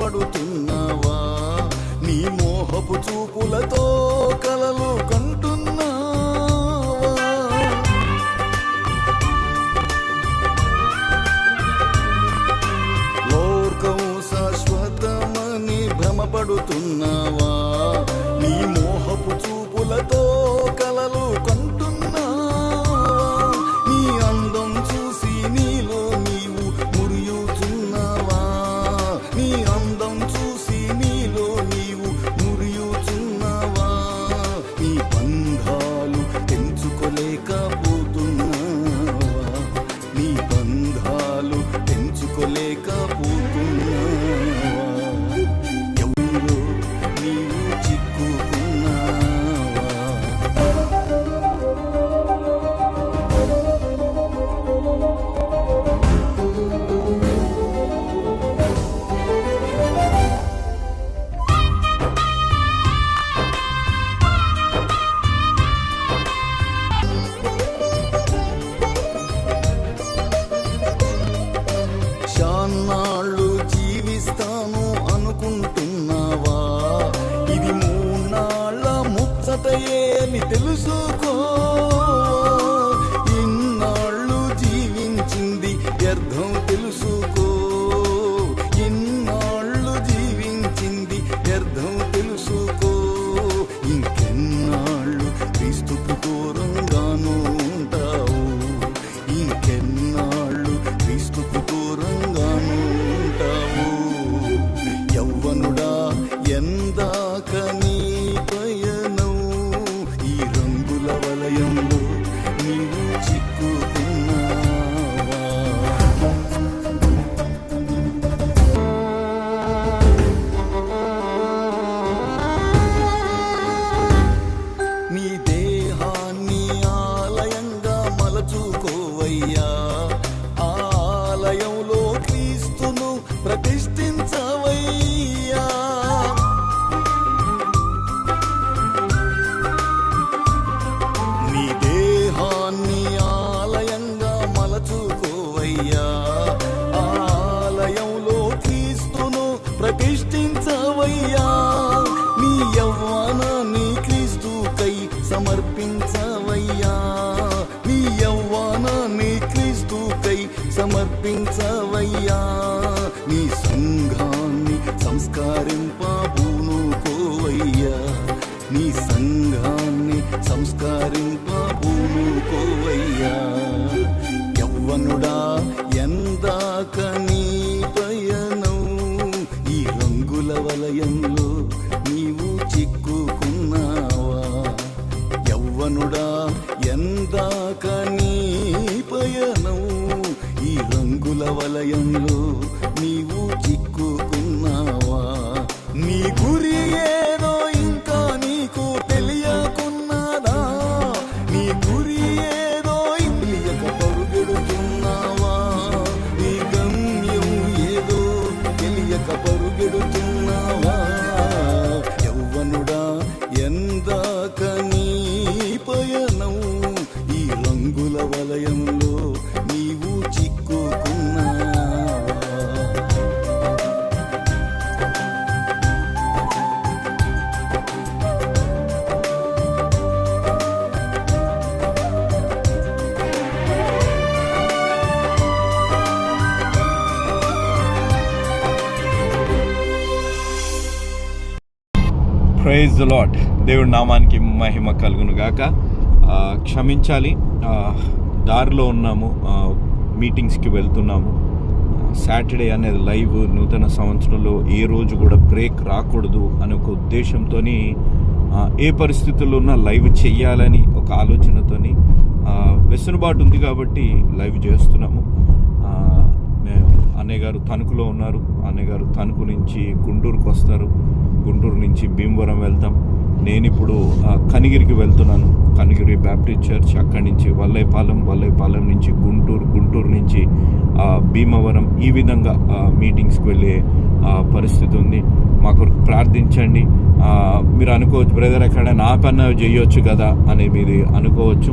పడుతున్నావా నీ మోహపు చూపులతో perdão మోజులో నీవు చిక్కుకున్నావా? యవ్వనుడా ఎందాక నీ పయనం ఈ రంగుల వలయంలో నీవు ప్రేజ్ ద లాట్ దేవుడి నామానికి మహిమ కలుగును గాక క్షమించాలి. దారిలో ఉన్నాము. మీటింగ్స్కి వెళ్తున్నాము. సాటర్డే అనేది లైవ్ నూతన సంవత్సరంలో ఏ రోజు కూడా బ్రేక్ రాకూడదు అనే ఒక ఉద్దేశంతో ఏ పరిస్థితుల్లో ఉన్నా లైవ్ చెయ్యాలని ఒక ఆలోచనతోని వెసులుబాటు ఉంది కాబట్టి లైవ్ చేస్తున్నాము. మేము అన్నయ్య గారు తణుకులో ఉన్నారు. అన్నయ్య గారు తణుకు నుంచి గుంటూరుకు వస్తారు గుంటూరు నుంచి భీమవరం వెళ్తాం. నేను ఇప్పుడు కనిగిరికి వెళ్తున్నాను. కనిగిరి బ్యాప్టిస్ట్ చర్చ్ అక్కడి నుంచి వల్లైపాలెం వల్లైపాలెం నుంచి గుంటూరు గుంటూరు నుంచి భీమవరం ఈ విధంగా మీటింగ్స్కి వెళ్ళే పరిస్థితి ఉంది. మా కొరకు ప్రార్థించండి. మీరు అనుకోవచ్చు బ్రదర్ ఎక్కడైనా నా పన్న చేయొచ్చు కదా అని మీరు అనుకోవచ్చు.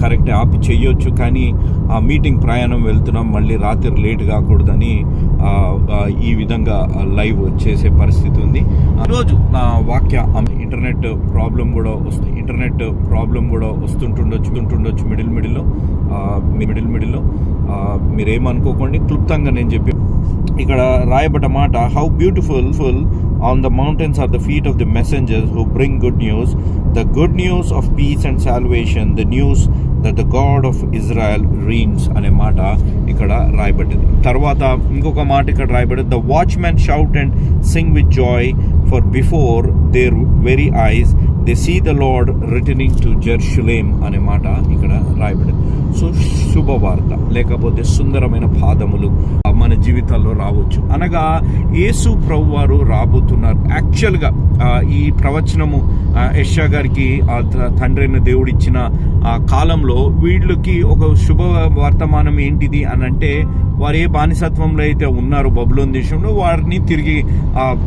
కరెక్ట్ ఆపి చేయొచ్చు కానీ ఆ మీటింగ్ ప్రయాణం వెళ్తున్నాం మళ్ళీ రాత్రి లేట్ కాకూడదని ఈ విధంగా లైవ్ చేసే పరిస్థితి ఉంది. ఈరోజు నా వాక్య ఇంటర్నెట్ ప్రాబ్లం కూడా వస్తుంది ఇంటర్నెట్ ప్రాబ్లం కూడా వస్తుంటుండొచ్చు ఉంటుండొచ్చు మిడిల్ మిడిల్లో మిడిల్ మిడిల్లో. మీరేమనుకోకండి క్లుప్తంగా నేను చెప్పి ఇక్కడ రాయబడ్డ మాట how beautiful full on the mountains are the feet of the messengers who bring good news the good news of peace and salvation the news that the God of Israel reigns అనే మాట ఇక్కడ రాయబడ్డది తర్వాత ఇంకొక మాట ఇక్కడ రాయబడ్డది the watchmen shout and sing with joy for before their very eyes they see the Lord returning to Jerusalem అనే మాట ఇక్కడ రాయబడింది. సో శుభవార్త లేకపోతే సుందరమైన పాదములు మన జీవితాల్లో రావచ్చు. అనగా యేసు ప్రభు వారు రాబోతున్నారు యాక్చువల్గా ఈ ప్రవచనము ఆ, గారికి ఆ త- తండ్రి సమయంలో వీళ్ళకి ఒక శుభ వర్తమానం ఏంటిది అని అంటే వారు ఏ బానిసత్వంలో అయితే ఉన్నారు బబులోన్ దేశంలో వారిని తిరిగి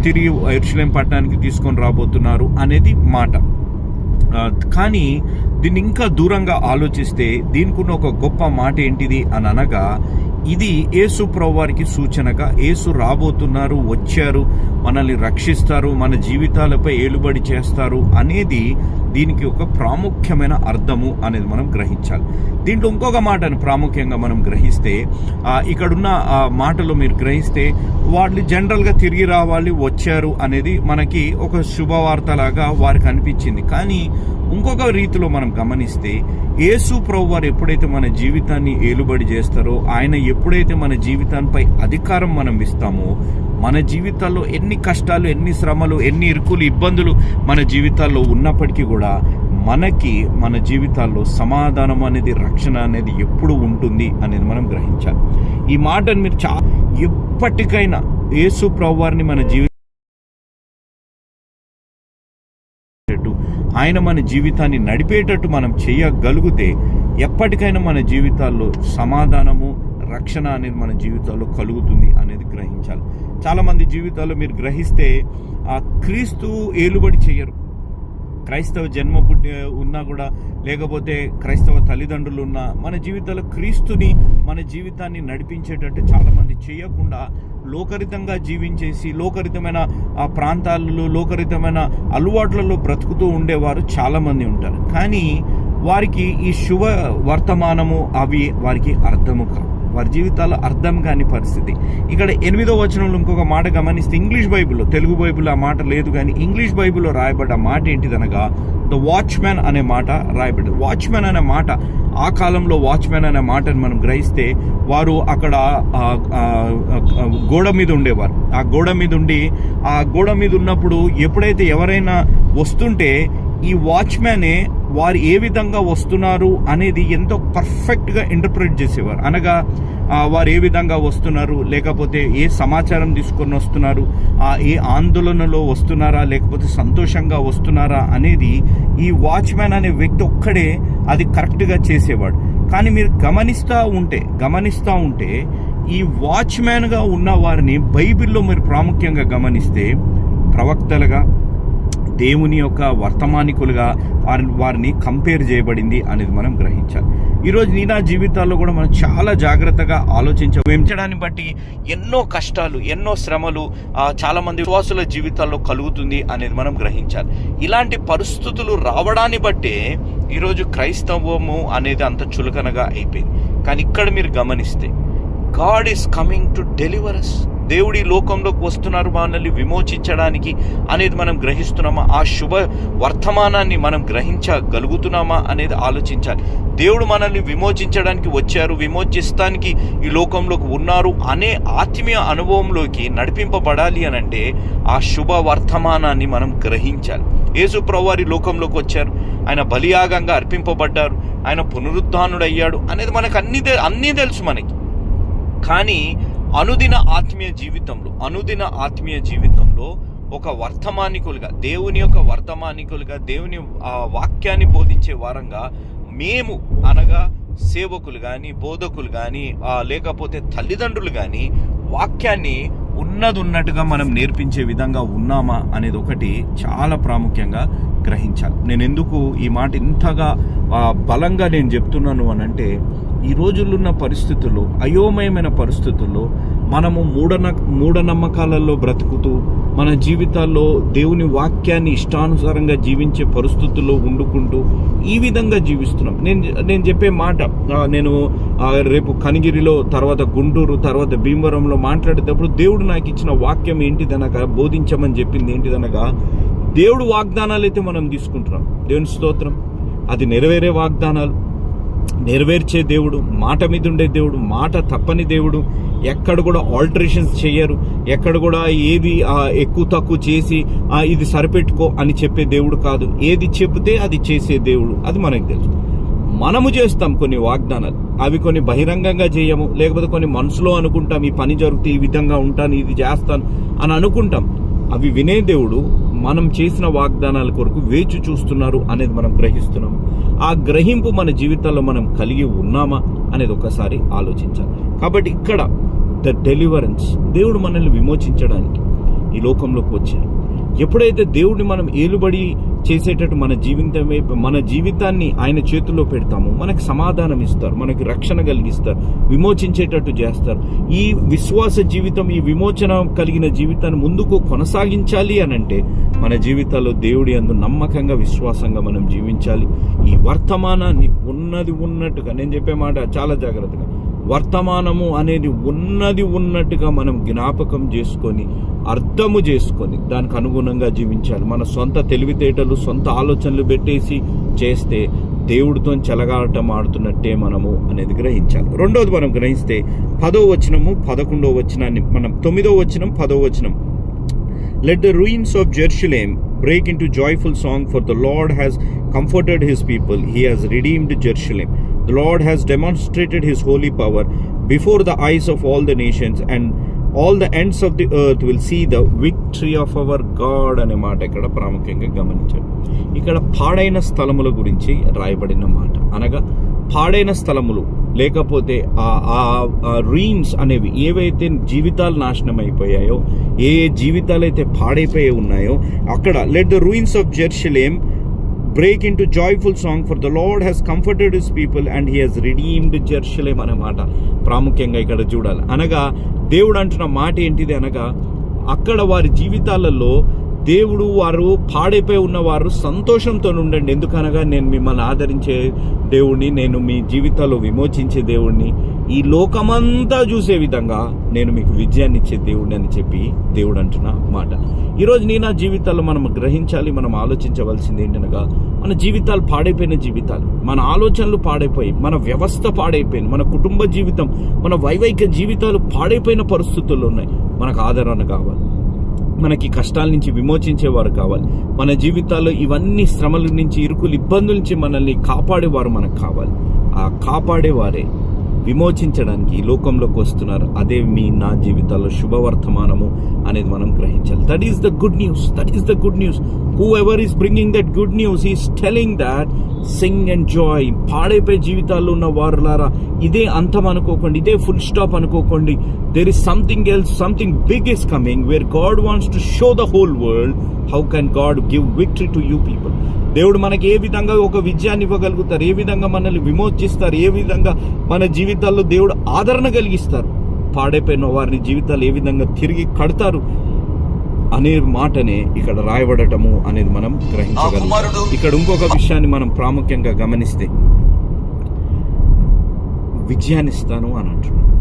తిరిగి ఎరుసలేం పట్టణానికి తీసుకొని రాబోతున్నారు అనేది మాట. కానీ దీన్ని ఇంకా దూరంగా ఆలోచిస్తే దీనికి ఒక గొప్ప మాట ఏంటిది అని అనగా ఇది యేసు ప్రభువారికి సూచనగా యేసు రాబోతున్నారు వచ్చారు మనల్ని రక్షిస్తారు మన జీవితాలపై ఏలుబడి చేస్తారు అనేది దీనికి ఒక ప్రాముఖ్యమైన అర్థము అనేది మనం గ్రహించాలి. దీంట్లో ఇంకొక మాటను ప్రాముఖ్యంగా మనం గ్రహిస్తే ఇక్కడున్న మాటలు మీరు గ్రహిస్తే వాళ్ళు జనరల్గా తిరిగి రావాలి వచ్చారు అనేది మనకి ఒక శుభవార్తలాగా వారికి అనిపించింది. కానీ ఇంకొక రీతిలో మనం గమనిస్తే యేసు ప్రభు వారు ఎప్పుడైతే మన జీవితాన్ని ఏలుబడి చేస్తారో ఆయన ఎప్పుడైతే మన జీవితాన్పై అధికారం మనం ఇస్తామో మన జీవితాల్లో ఎన్ని కష్టాలు ఎన్ని శ్రమలు ఎన్ని ఇరుకులు ఇబ్బందులు మన జీవితాల్లో ఉన్నప్పటికీ కూడా మనకి మన జీవితాల్లో సమాధానం అనేది రక్షణ అనేది ఎప్పుడు ఉంటుంది అనేది మనం గ్రహించాలి. ఈ మాటను మీరు చా ఎప్పటికైనా యేసు ప్రభువారిని మన జీవితం ఆయన మన జీవితాన్ని నడిపేటట్టు మనం చేయగలిగితే ఎప్పటికైనా మన జీవితాల్లో సమాధానము రక్షణ అనేది మన జీవితాల్లో కలుగుతుంది అనేది గ్రహించాలి. చాలామంది జీవితాల్లో మీరు గ్రహిస్తే ఆ క్రీస్తు ఏలుబడి చేయరు. క్రైస్తవ జన్మ పుట్టి ఉన్నా కూడా లేకపోతే క్రైస్తవ తల్లిదండ్రులు ఉన్నా మన జీవితాల్లో క్రీస్తుని మన జీవితాన్ని నడిపించేటట్టు చాలామంది చేయకుండా లోకరితంగా జీవించేసి లోకరితమైన ఆ ప్రాంతాలలో లోకరితమైన అలవాట్లలో బ్రతుకుతూ ఉండేవారు చాలామంది ఉంటారు. కానీ వారికి ఈ శుభ వర్తమానము అవి వారికి అర్థము కావు వారి జీవితాలు అర్థం కాని పరిస్థితి. ఇక్కడ ఎనిమిదో వచనంలో ఇంకొక మాట గమనిస్తే ఇంగ్లీష్ బైబిల్లో తెలుగు బైబిల్లో ఆ మాట లేదు కానీ ఇంగ్లీష్ బైబిల్లో రాయబడ్డ మాట ఏంటిదనగా ద వాచ్మ్యాన్ అనే మాట రాయబడ్డది. వాచ్మ్యాన్ అనే మాట ఆ కాలంలో వాచ్మ్యాన్ అనే మాటను మనం గ్రహిస్తే వారు అక్కడ గోడ మీద ఉండేవారు. ఆ గోడ మీద ఉండి ఆ గోడ మీద ఉన్నప్పుడు ఎప్పుడైతే ఎవరైనా వస్తుంటే ఈ వాచ్మ్యానే వారు ఏ విధంగా వస్తున్నారు అనేది ఎంతో పర్ఫెక్ట్గా ఇంటర్ప్రిట్ చేసేవారు. అనగా వారు ఏ విధంగా వస్తున్నారు లేకపోతే ఏ సమాచారం తీసుకొని వస్తున్నారు ఏ ఆందోళనలో వస్తున్నారా లేకపోతే సంతోషంగా వస్తున్నారా అనేది ఈ వాచ్మ్యాన్ అనే వ్యక్తి ఒక్కడే అది కరెక్ట్గా చేసేవాడు. కానీ మీరు గమనిస్తూ ఉంటే గమనిస్తూ ఉంటే ఈ వాచ్మ్యాన్గా ఉన్న వారిని బైబిల్లో మీరు ప్రాముఖ్యంగా గమనిస్తే ప్రవక్తలుగా దేవుని యొక్క వర్తమానికులుగా వారిని వారిని కంపేర్ చేయబడింది అనేది మనం గ్రహించాలి. ఈరోజు నీ నా జీవితాల్లో కూడా మనం చాలా జాగ్రత్తగా ఆలోచించ పెంచడాన్ని బట్టి ఎన్నో కష్టాలు ఎన్నో శ్రమలు చాలామంది విశ్వాసుల జీవితాల్లో కలుగుతుంది అనేది మనం గ్రహించాలి. ఇలాంటి పరిస్థితులు రావడాన్ని బట్టే ఈరోజు క్రైస్తవము అనేది అంత చులకనగా అయిపోయింది. కానీ ఇక్కడ మీరు గమనిస్తే God is coming to deliver us దేవుడి లోకంలోకి వస్తున్నారు మనల్ని విమోచించడానికి అనేది మనం గ్రహిస్తున్నామా? ఆ శుభ వర్తమానాన్ని మనం గ్రహించగలుగుతున్నామా అనేది ఆలోచించాలి. దేవుడు మనల్ని విమోచించడానికి వచ్చారు విమోచిస్తానికి ఈ లోకంలోకి ఉన్నారు అనే ఆత్మీయ అనుభవంలోకి నడిపింపబడాలి అని అంటే ఆ శుభ వర్తమానాన్ని మనం గ్రహించాలి. యేసు ప్రవారి లోకంలోకి వచ్చారు. ఆయన బలియాగంగా అర్పింపబడ్డారు. ఆయన పునరుద్ధానుడయ్యాడు అనేది మనకు అన్ని తె- అన్నీ తెలుసు మనకి. కానీ అనుదిన ఆత్మీయ జీవితంలో అనుదిన ఆత్మీయ జీవితంలో ఒక వర్తమానికులుగా దేవుని యొక్క వర్తమానికులుగా దేవుని వాక్యాన్ని బోధించే వారంగా మేము అనగా సేవకులు కానీ బోధకులు కానీ లేకపోతే తల్లిదండ్రులు కానీ వాక్యాన్ని ఉన్నది ఉన్నట్టుగా మనం నేర్పించే విధంగా ఉన్నామా అనేది ఒకటి చాలా ప్రాముఖ్యంగా గ్రహించాలి. నేను ఎందుకు ఈ మాట ఇంతగా బలంగా నేను చెప్తున్నాను అని అంటే ఈ రోజుల్లో ఉన్న పరిస్థితుల్లో అయోమయమైన పరిస్థితుల్లో మనము మూఢన మూఢనమ్మకాలలో బ్రతుకుతూ మన జీవితాల్లో దేవుని వాక్యాన్ని ఇష్టానుసారంగా జీవించే పరిస్థితుల్లో వండుకుంటూ ఈ విధంగా జీవిస్తున్నాం. నేను నేను చెప్పే మాట నేను రేపు కనిగిరిలో తర్వాత గుంటూరు తర్వాత భీమవరంలో మాట్లాడేటప్పుడు దేవుడు నాకు ఇచ్చిన వాక్యం ఏంటిదనగా బోధించమని చెప్పింది ఏంటిదనగా దేవుడు వాగ్దానాలు అయితే మనం తీసుకుంటున్నాం. దేవుని స్తోత్రం. అది నెరవేరే వాగ్దానాలు. నెరవేర్చే దేవుడు మాట మీద ఉండే దేవుడు మాట తప్పని దేవుడు ఎక్కడ కూడా ఆల్టరేషన్స్ చేయరు ఎక్కడ కూడా ఏది ఎక్కువ తక్కువ చేసి ఇది సరిపెట్టుకో అని చెప్పే దేవుడు కాదు. ఏది చెబితే అది చేసే దేవుడు. అది మనకు తెలుసు. మనము చేస్తాం కొన్ని వాగ్దానాలు. అవి కొన్ని బహిరంగంగా చేయము లేకపోతే కొన్ని మనసులో అనుకుంటాం ఈ పని జరిగితే ఈ విధంగా ఉంటాను ఇది చేస్తాను అని అనుకుంటాం. అవి వినే దేవుడు మనం చేసిన వాగ్దానాల కొరకు వేచి చూస్తున్నారు అనేది మనం గ్రహిస్తున్నాము ఆ గ్రహింపు మన జీవితాల్లో మనం కలిగి ఉన్నామా అనేది ఒకసారి ఆలోచించాలి. కాబట్టి ఇక్కడ ద డెలివరెన్స్ దేవుడు మనల్ని విమోచించడానికి ఈ లోకంలోకి వచ్చారు. ఎప్పుడైతే దేవుడిని మనం ఏలుబడి చేసేటట్టు మన జీవితం మన జీవితాన్ని ఆయన చేతుల్లో పెడతాము. మనకు సమాధానం ఇస్తారు మనకి రక్షణ కలిగిస్తారు విమోచించేటట్టు చేస్తారు. ఈ విశ్వాస జీవితం ఈ విమోచన కలిగిన జీవితాన్ని ముందుకు కొనసాగించాలి అని అంటే మన జీవితాల్లో దేవుడి అందు నమ్మకంగా విశ్వాసంగా మనం జీవించాలి. ఈ వర్తమానాన్ని ఉన్నది ఉన్నట్టుగా నేను చెప్పే మాట చాలా జాగ్రత్తగా. వర్తమానము అనేది ఉన్నది ఉన్నట్టుగా మనం జ్ఞాపకం చేసుకొని అర్థము చేసుకొని దానికి అనుగుణంగా జీవించాలి. మన సొంత తెలివితేటలు సొంత ఆలోచనలు పెట్టేసి చేస్తే దేవుడితో చెలగాటం ఆడుతున్నట్టే మనము అనేది గ్రహించాలి. రెండవది మనం గ్రహిస్తే పదో వచనము పదకొండో వచనాన్ని మనం తొమ్మిదో వచనం పదో వచనం. Let the ruins of Jerusalem break into joyful song for the Lord has comforted his people he has redeemed Jerusalem The Lord has demonstrated his holy power before the eyes of all the nations, and all the ends of the earth will see the victory of our God అనే మాట ఇక్కడ ప్రాముఖ్యంగా గమనించాడు. ఇక్కడ పాడైన స్థలముల గురించి రాయబడిన మాట. అనగా పాడైన స్థలములు లేకపోతే ఆ రీమ్స్ అనేవి ఏవైతే జీవితాలు నాశనం అయిపోయాయో ఏ జీవితాలు అయితే పాడైపోయి ఉన్నాయో అక్కడ let the ruins of Jerusalem break into joyful song for the Lord has comforted his people and he has redeemed Jerusalem అన్నమాట ప్రాముఖ్యంగా ఇక్కడ చూడాలి. అనగా దేవుడు అంటున్న మాట ఏంటిది అనగా అక్కడ వారి జీవితాలలో దేవుడు వారు పాడైపోయి ఉన్నవారు సంతోషంతో ఉండండి. ఎందుకనగా నేను మిమ్మల్ని ఆదరించే దేవుణ్ణి నేను మీ జీవితాల్లో విమోచించే దేవుణ్ణి ఈ లోకమంతా చూసే విధంగా నేను మీకు విజయాన్ని ఇచ్చే దేవుడిని అని చెప్పి దేవుడు అంటున్న మాట. ఈరోజు నీ నా జీవితాల్లో మనం గ్రహించాలి మనం ఆలోచించవలసింది ఏంటనగా మన జీవితాలు పాడైపోయిన జీవితాలు మన ఆలోచనలు పాడైపోయి మన వ్యవస్థ పాడైపోయింది మన కుటుంబ జీవితం మన వైవాహిక జీవితాలు పాడైపోయిన పరిస్థితుల్లో ఉన్నాయి. మనకు ఆదరణ కావాలి. మనకి కష్టాల నుంచి విమోచించేవారు కావాలి. మన జీవితాల్లో ఇవన్నీ శ్రమల నుంచి ఇరుకులు ఇబ్బందుల నుంచి మనల్ని కాపాడేవారు మనకు కావాలి. ఆ కాపాడేవారే విమోచించడానికి ఈ లోకంలోకి వస్తున్నారు. అదే మీ నా జీవితాల్లో శుభవర్తమానము. అనేది మనం గ్రహించాలి. That is the good news that is the good news whoever is bringing that good news is telling that sing and joy పాడైపోయే జీవితాల్లో ఉన్న వారులారా ఇదే అంతం అనుకోకండి ఇదే ఫుల్ స్టాప్ అనుకోకండి. There is something else something big is coming where God wants to show the whole world how can God give victory to you people దేవుడు మనకి ఏ విధంగా ఒక విజయాన్ని ఇవ్వగలుగుతారు ఏ విధంగా మనల్ని విమోచిస్తారు ఏ విధంగా మన జీవితాల్లో దేవుడు ఆదరణ కలిగిస్తారు. పాడైపోయిన వారిని జీవితాలు ఏ విధంగా తిరిగి కడతారు అనే మాటనే ఇక్కడ రాయబడటము అనేది మనం గ్రహించగలుగుతాం ఇక్కడ ఇంకొక విషయాన్ని మనం ప్రాముఖ్యంగా గమనిస్తే విజయాన్ని ఇస్తాను అని అంటున్నాను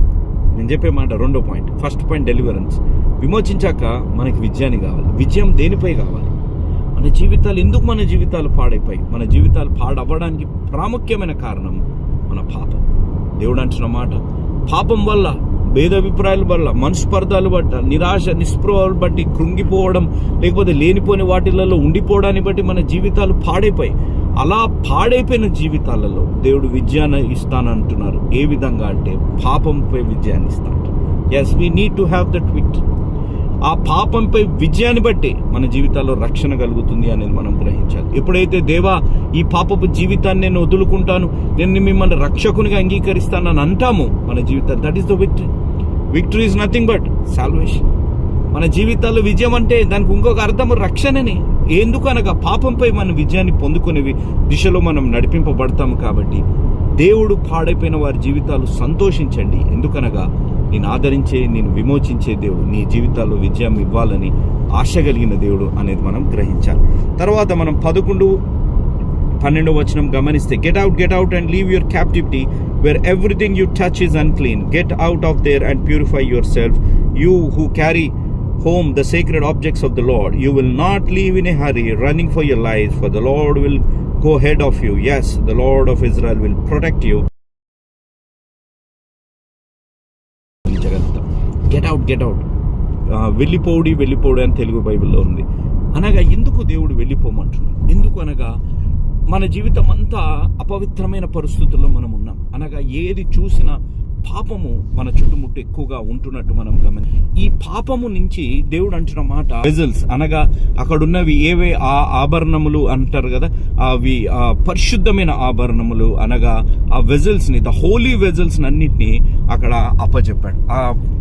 నేను చెప్పే మాట రెండో పాయింట్. ఫస్ట్ పాయింట్ డెలివరెన్స్ విమోచించాక మనకి విజయాన్ని కావాలి. విజయం దేనిపై కావాలి? మన జీవితాలు ఎందుకు మన జీవితాలు పాడైపోయి? మన జీవితాలు పాడవ్వడానికి ప్రాముఖ్యమైన కారణం మన పాపం. దేవుడు అంటున్న మాట పాపం వల్ల భేదాభిప్రాయాల వల్ల మనస్పర్ధాలు బట్ట నిరాశ నిస్పృహలు బట్టి కృంగిపోవడం లేకపోతే లేనిపోని వాటిలలో ఉండిపోవడాన్ని బట్టి మన జీవితాలు పాడైపోయి అలా పాడైపోయిన జీవితాలలో దేవుడు విజయాన్ని ఇస్తానంటున్నారు. ఏ విధంగా అంటే పాపంపై విజయాన్ని ఇస్తాడు yes we need to have that victory ఆ పాపంపై విజయాన్ని బట్టి మన జీవితాల్లో రక్షణ కలుగుతుంది అనేది మనం గ్రహించాలి. ఎప్పుడైతే దేవా ఈ పాపపు జీవితాన్ని నేను వదులుకుంటాను నేను మిమ్మల్ని రక్షకునిగా అంగీకరిస్తానని అంటాము మన జీవితం that is the victory victory is nothing but salvation మన జీవితాల్లో విజయం అంటే దానికి ఇంకొక అర్థం రక్షణని. ఎందుకు అనగా పాపంపై మన విజయాన్ని పొందుకునేవి దిశలో మనం నడిపింపబడతాము కాబట్టి దేవుడు పాడైపోయిన వారి జీవితాలు సంతోషించండి. ఎందుకనగా నేను ఆదరించే నేను విమోచించే దేవుడు నీ జీవితాల్లో విజయం ఇవ్వాలని ఆశ కలిగిన దేవుడు అనేది మనం గ్రహించాలి. తర్వాత మనం పదకొండు పన్నెండు వచనం గమనిస్తే get out get out and leave your captivity where everything you touch is unclean get out of there and purify yourself you who carry home the secret objects of the Lord. You will not leave in a hurry running for your life for the Lord will go ahead of you. Yes, the Lord of Israel will protect you. Get out get out వెళ్ళిపోడి వెళ్ళిపోడి అని తెలుగు బైబిల్లో ఉంది అనగా ఎందుకు దేవుడు వెళ్ళిపోమంటున్నాడు ఎందుకు అనగా మన జీవితం అంతా అపవిత్రమైన పరిస్థితుల్లో మనం ఉన్నాం అనగా ఏది చూసినా పాపము మన చుట్టుముట్టు ఎక్కువగా ఉంటున్నట్టు మనం గమని ఈ పాపము నుంచి దేవుడు అంటున్న మాట వెజల్స్ అనగా అక్కడ ఉన్నవి ఏవే ఆ ఆభరణములు అంటారు కదా అవి ఆ పరిశుద్ధమైన ఆభరణములు అనగా ఆ వెజల్స్ని ద హోలీ వెజల్స్ అన్నిటిని అక్కడ అప్పచెప్పాడు ఆ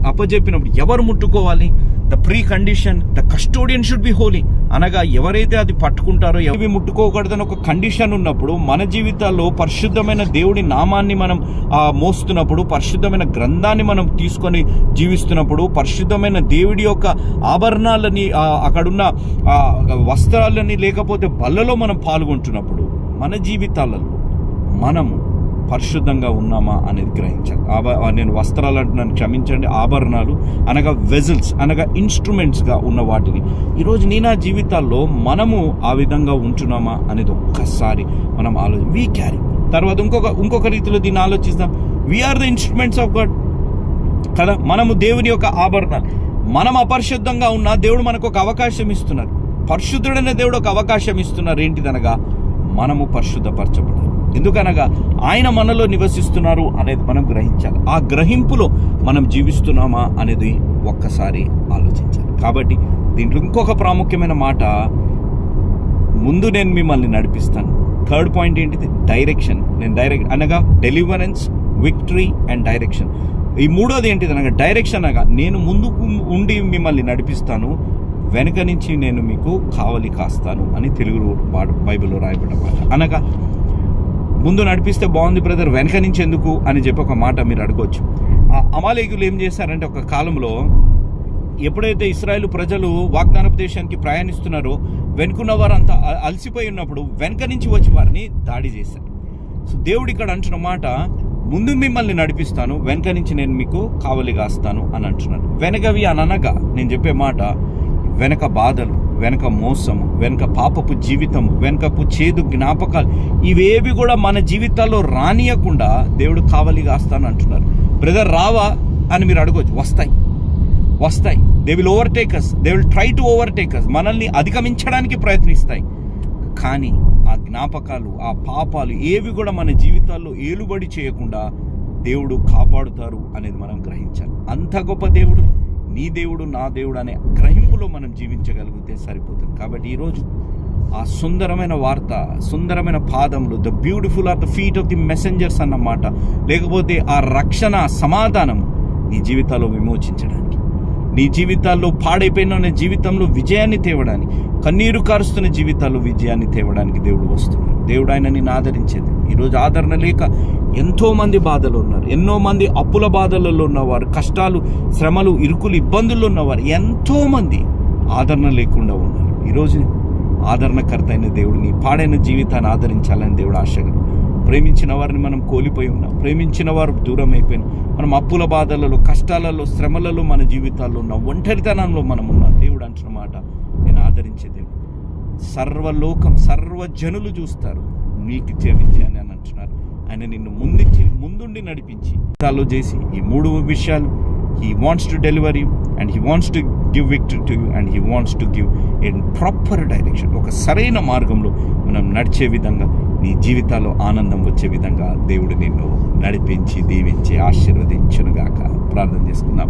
అప్పచెప్పినప్పుడు ఎవరు ముట్టుకోవాలి? The precondition the custodian should be holy అనగా ఎవరైతే అది పట్టుకుంటారో ఇవి ముట్టుకోకూడదని ఒక కండిషన్ ఉన్నప్పుడు మన జీవితాల్లో పరిశుద్ధమైన దేవుడి నామాన్ని మనం మోస్తున్నప్పుడు పరిశుద్ధమైన గ్రంథాన్ని మనం తీసుకొని జీవిస్తున్నప్పుడు పరిశుద్ధమైన దేవుడి యొక్క ఆభరణాలని అక్కడున్న వస్త్రాలని లేకపోతే బల్లలో మనం పాల్గొంటున్నప్పుడు మన జీవితాలలో మనము పరిశుద్ధంగా ఉన్నామా అనేది గ్రహించాలి ఆభ నేను వస్త్రాలు అంటున్నాను క్షమించండి ఆభరణాలు అనగా వెజల్స్ అనగా ఇన్స్ట్రుమెంట్స్గా ఉన్న వాటిని. ఈరోజు నీ నా జీవితాల్లో మనము ఆ విధంగా ఉంటున్నామా అనేది ఒక్కసారి మనం ఆలోచి వీ క్యారీ తర్వాత ఇంకొక ఇంకొక రీతిలో దీన్ని ఆలోచిస్తాం we are the instruments of God కదా మనము దేవుని యొక్క ఆభరణాలు. మనం అపరిశుద్ధంగా ఉన్నా దేవుడు మనకు ఒక అవకాశం ఇస్తున్నారు. పరిశుద్ధుడైన దేవుడు ఒక అవకాశం ఇస్తున్నారు. ఏంటిదనగా మనము పరిశుద్ధపరచబడాలి. ఎందుకనగా ఆయన మనలో నివసిస్తున్నారు అనేది మనం గ్రహించాలి. ఆ గ్రహింపులో మనం జీవిస్తున్నామా అనేది ఒక్కసారి ఆలోచించాలి. కాబట్టి దీంట్లో ఇంకొక ప్రాముఖ్యమైన మాట ముందు నేను మిమ్మల్ని నడిపిస్తాను. థర్డ్ పాయింట్ ఏంటిది? డైరెక్షన్ నేను డైరెక్ట్ అనగా డెలివరెన్స్ విక్టరీ అండ్ డైరెక్షన్ ఈ మూడోది ఏంటిది అనగా డైరెక్షన్ అనగా నేను ముందుకు ఉండి మిమ్మల్ని నడిపిస్తాను వెనుక నుంచి నేను మీకు కావలి కాస్తాను అని తెలుగు బైబిల్లో రాయబడ్డ మాట. అనగా ముందు నడిపిస్తే బాగుంది బ్రదర్ వెనక నుంచి ఎందుకు అని చెప్పి ఒక మాట మీరు అడగవచ్చు ఆ అమాలేకులు ఏం చేశారంటే ఒక కాలంలో ఎప్పుడైతే ఇస్రాయేల్ ప్రజలు వాగ్దానపు దేశానికి ప్రయాణిస్తున్నారో వెనుకున్న వారంతా అలసిపోయి ఉన్నప్పుడు వెనక నుంచి వచ్చి వారిని దాడి చేశారు. సో దేవుడు ఇక్కడ అంటున్న మాట ముందు మిమ్మల్ని నడిపిస్తాను వెనక నుంచి నేను మీకు కావలి కాస్తాను అని అంటున్నాను వెనకవి అని అనగా నేను చెప్పే మాట వెనక బాధలు వెనక మోసము వెనక పాపపు జీవితము వెనకపు చేదు జ్ఞాపకాలు ఇవేవి కూడా మన జీవితాల్లో రానియకుండా దేవుడు కావలి కాస్తాను అంటున్నారు. బ్రదర్ రావా? అని మీరు అడగవచ్చు వస్తాయి. వస్తాయి. They will overtake us they will try to overtake us మనల్ని అధిగమించడానికి ప్రయత్నిస్తాయి. కానీ ఆ జ్ఞాపకాలు ఆ పాపాలు ఏవి కూడా మన జీవితాల్లో ఏలుబడి చేయకుండా దేవుడు కాపాడుతారు అనేది మనం గ్రహించాలి. అంత గొప్ప దేవుడు. నీ దేవుడు నా దేవుడు అనే గ్రహింపులో మనం జీవించగలిగితే సరిపోతుంది. కాబట్టి ఈరోజు ఆ సుందరమైన వార్త సుందరమైన పాదములు the beautiful are the feet of the messengers అన్నమాట లేకపోతే ఆ రక్షణ సమాధానం నీ జీవితాల్లో విమోచించడానికి. నీ జీవితాల్లో పాడైపోయిన నీ జీవితంలో విజయాన్ని తేవడానికి కన్నీరు కారుస్తున్న జీవితాల్లో విజయాన్ని తేవడానికి దేవుడు వస్తున్నాడు. దేవుడు ఆయన నేను ఆదరించేది. ఈరోజు ఆదరణ లేక ఎంతోమంది బాధలు ఉన్నారు. ఎన్నో మంది అప్పుల బాధలలో ఉన్నవారు కష్టాలు శ్రమలు ఇరుకులు ఇబ్బందుల్లో ఉన్నవారు ఎంతోమంది ఆదరణ లేకుండా ఉన్నారు. ఈరోజు ఆదరణకర్త అయిన దేవుడు నీ పాడైన జీవితాన్ని ఆదరించాలని దేవుడు ఆశగడు ప్రేమించిన వారిని మనం కోల్పోయి ఉన్నాం. ప్రేమించిన వారు దూరం అయిపోయిన మనం అప్పుల బాధలలో కష్టాలలో శ్రమలలో మన జీవితాల్లో ఉన్న. ఒంటరితనంలో మనం ఉన్నాం. దేవుడు అంటున్న మాట నేను ఆదరించే దేవుడు. సర్వలోకం సర్వజనులు చూస్తారు. నీకు చేయించాను అని అంటున్నారు. ఆయన నిన్ను ముందుంచి ముందుండి నడిపించి జీవితాల్లో చేసి ఈ మూడు విషయాలు he wants to deliver you and he wants to give victory to you and he wants to give in proper direction ఒక సరైన మార్గంలో మనం నడిచే విధంగా నీ జీవితాల్లో ఆనందం వచ్చే విధంగా దేవుడు నిన్ను నడిపించి దీవించి ఆశీర్వదించునుగాక ప్రార్థన చేసుకుందాం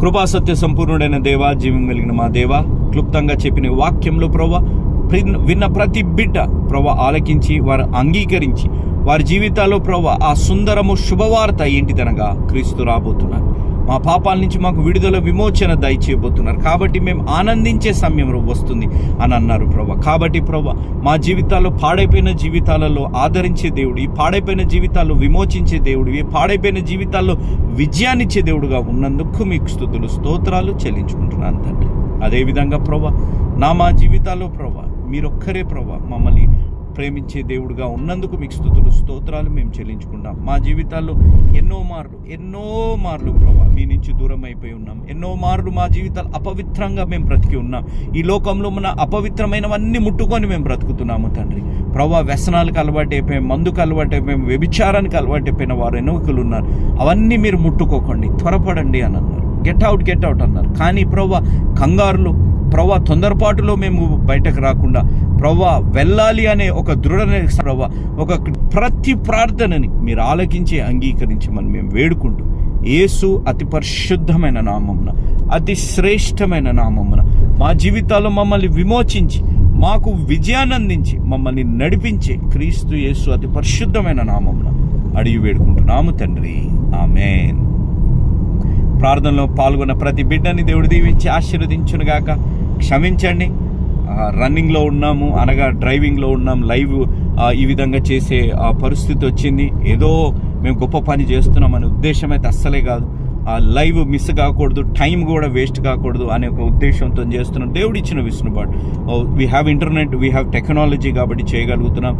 కృపా సత్య సంపూర్ణుడైన దేవా జీవం కలిగిన మా దేవా క్లుప్తంగా చెప్పిన వాక్యంలో ప్రవ్వ విన్న ప్రతి బిడ్డ ప్రభా ఆలకించి వారు అంగీకరించి వారి జీవితాల్లో ప్రభా ఆ సుందరము శుభవార్త ఏంటిదనగా క్రీస్తు రాబోతున్నారు. మా పాపాల నుంచి మాకు విడుదల విమోచన దయచేయబోతున్నారు. కాబట్టి మేము ఆనందించే సమయం వస్తుంది అని అన్నారు ప్రభా. కాబట్టి ప్రభా మా జీవితాల్లో పాడైపోయిన జీవితాలలో ఆదరించే దేవుడు ఈ పాడైపోయిన జీవితాల్లో విమోచించే దేవుడు ఈ పాడైపోయిన జీవితాల్లో విజయాన్నిచ్చే దేవుడుగా ఉన్నందుకు మీకు స్థుతులు స్తోత్రాలు చెల్లించుకుంటున్నాను తండ్రి. అదేవిధంగా ప్రభా నా మా జీవితాల్లో ప్రభా మీరొక్కరే ప్రభా మమ్మల్ని ప్రేమించే దేవుడుగా ఉన్నందుకు మీకు స్థుతులు స్తోత్రాలు మేము చెల్లించుకుంటాం. మా జీవితాల్లో ఎన్నో మార్లు ఎన్నో మార్లు ప్రభా మీ నుంచి దూరం అయిపోయి ఉన్నాం. ఎన్నో మార్లు మా జీవితాలు అపవిత్రంగా మేము బ్రతికి ఉన్నాం. ఈ లోకంలో మన అపవిత్రమైనవన్నీ ముట్టుకొని మేము బ్రతుకుతున్నాము తండ్రి. ప్రభా వ్యసనాలకు అలవాటు అయిపోయాం మందుకు అలవాటు అయిపోయాం వ్యభిచారానికి అలవాటు అయిపోయిన వారు ఎన్నికలు ఉన్నారు. అవన్నీ మీరు ముట్టుకోకండి త్వరపడండి అని అన్నారు. గెట్ అవుట్ గెట్ అవుట్ అన్నారు. కానీ ప్రభా కంగారులో ప్రవ్వ తొందరపాటులో మేము బయటకు రాకుండా ప్రవ్వ వెళ్ళాలి అనే ఒక దృఢ ప్రవ్వ ఒక ప్రతి ప్రార్థనని మీరు ఆలకించి అంగీకరించమని మేము వేడుకుంటూ యేసు అతి పరిశుద్ధమైన నామమున అతి శ్రేష్టమైన నామమున మా జీవితాల్లో మమ్మల్ని విమోచించి మాకు విజయాన్ని అందించి మమ్మల్ని నడిపించే క్రీస్తు యేసు అతి పరిశుద్ధమైన నామమున అడిగి వేడుకుంటున్నాము తండ్రి. ఆమెన్. ప్రార్థనలో పాల్గొన్న ప్రతి బిడ్డని దేవుడు దీవించి ఆశీర్వదించునుగాక. క్షమించండి. రన్నింగ్లో ఉన్నాము అనగా డ్రైవింగ్లో ఉన్నాం లైవ్ ఈ విధంగా చేసే పరిస్థితి వచ్చింది. ఏదో మేము గొప్ప పని చేస్తున్నాం అనే ఉద్దేశం అయితే అస్సలే కాదు. ఆ లైవ్ మిస్ కాకూడదు టైం కూడా వేస్ట్ కాకూడదు అనే ఒక ఉద్దేశంతో చేస్తున్నాం. దేవుడు ఇచ్చిన విష్ణుబాటు we have internet we have technology కాబట్టి చేయగలుగుతున్నాం.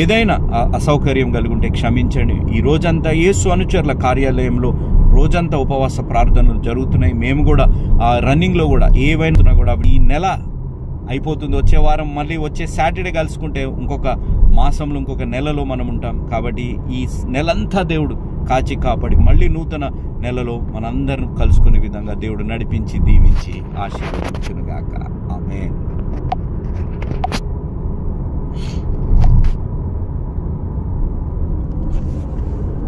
ఏదైనా అసౌకర్యం కలిగి ఉంటే క్షమించండి. ఈ రోజంతా యేసు అనుచరుల కార్యాలయంలో రోజంతా ఉపవాస ప్రార్థనలు జరుగుతున్నాయి. మేము కూడా ఆ రన్నింగ్లో కూడా ఏవైనా కూడా ఈ నెల అయిపోతుంది. వచ్చే వారం మళ్ళీ వచ్చే సాటర్డే కలుసుకుంటే ఇంకొక మాసంలో ఇంకొక నెలలో మనం ఉంటాం. కాబట్టి ఈ నెలంతా దేవుడు కాచి కాపాడి మళ్ళీ నూతన నెలలో మనందరం కలుసుకునే విధంగా దేవుడు నడిపించి దీవించి ఆశీర్వదించునుగాక. ఆమె